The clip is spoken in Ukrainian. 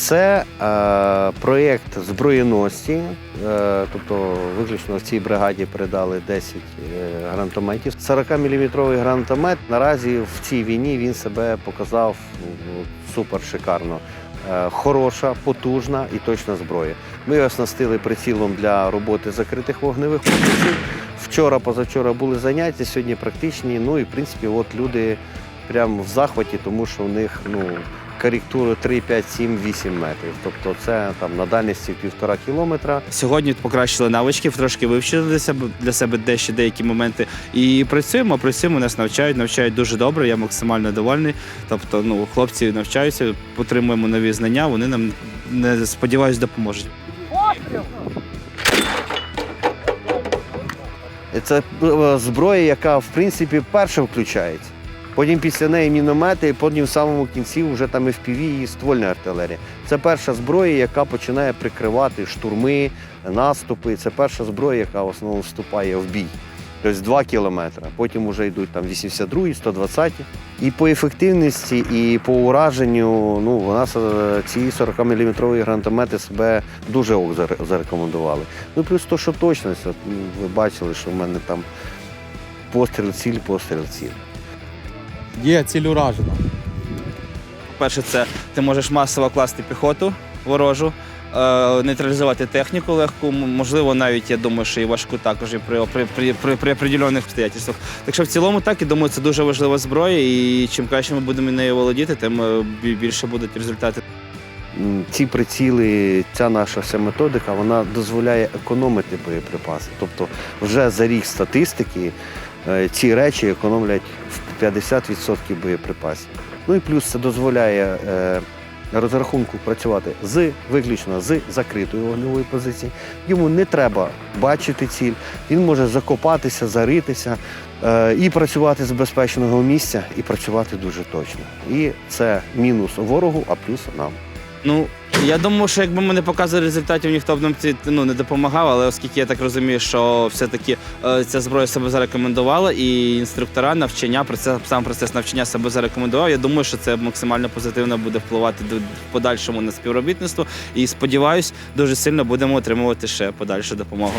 Це е, проєкт зброєності, е, тобто виключно в цій бригаді передали 10 е, гранатометів. 40-мм гранатомет наразі в цій війні він себе показав ну, супер шикарно. Е, Хороша, потужна і точна зброя. Ми його оснастили прицілом для роботи закритих вогневих позицій. Вчора, позавчора були заняття, сьогодні практичні. Ну і в принципі, от люди прямо в захваті, тому що у них ну, коректура 3, 5, 7, 8 метрів. Тобто це там на дальності півтора кілометра. Сьогодні покращили навички, трошки вивчили для себе для себе дещо деякі моменти. І працюємо, працюємо, нас навчають, навчають дуже добре. Я максимально довольний. Тобто, ну хлопці навчаються, отримуємо нові знання. Вони нам не сподіваюсь допоможуть. Це е, зброя, яка в принципі перша включається. Потім після неї міномети, і потім в самому кінці вже там FPV і ствольна артилерія. Це перша зброя, яка починає прикривати штурми, наступи. Це перша зброя, яка в основному вступає в бій. Тобто 2 кілометри. Потім вже йдуть там 82, 120. І по ефективності, і по ураженню, ну, у нас е, ці 40-мм гранатомети себе дуже ок зарекомендували. Ну, плюс то, що точність, от, ви бачили, що в мене там постріл, ціль, постріл, ціль. Є ціль уражена. Перше, це ти можеш масово класти піхоту ворожу, е, нейтралізувати техніку легку, можливо, навіть я думаю, що і важку також і при, при, при, при, при определених обстоятельствах. Так що в цілому так, і думаю, це дуже важлива зброя, і чим краще ми будемо нею володіти, тим е, більше будуть результати. Ці приціли, ця наша вся методика, вона дозволяє економити боєприпаси. Тобто вже за рік статистики е, ці речі економлять в 50% боєприпасів. Ну і плюс це дозволяє е, розрахунку працювати з виключно з закритої вогневої позиції. Йому не треба бачити ціль, він може закопатися, заритися е, і працювати з безпечного місця, і працювати дуже точно. І це мінус ворогу, а плюс нам. Ну, я думаю, що якби ми не показували результатів, ніхто б нам ці, ну, не допомагав, але оскільки я так розумію, що все-таки е, ця зброя себе зарекомендувала, і інструктора навчання, процес, сам процес навчання себе зарекомендував, я думаю, що це максимально позитивно буде впливати до- подальшому на співробітництво. І сподіваюсь, дуже сильно будемо отримувати ще подальшу допомогу.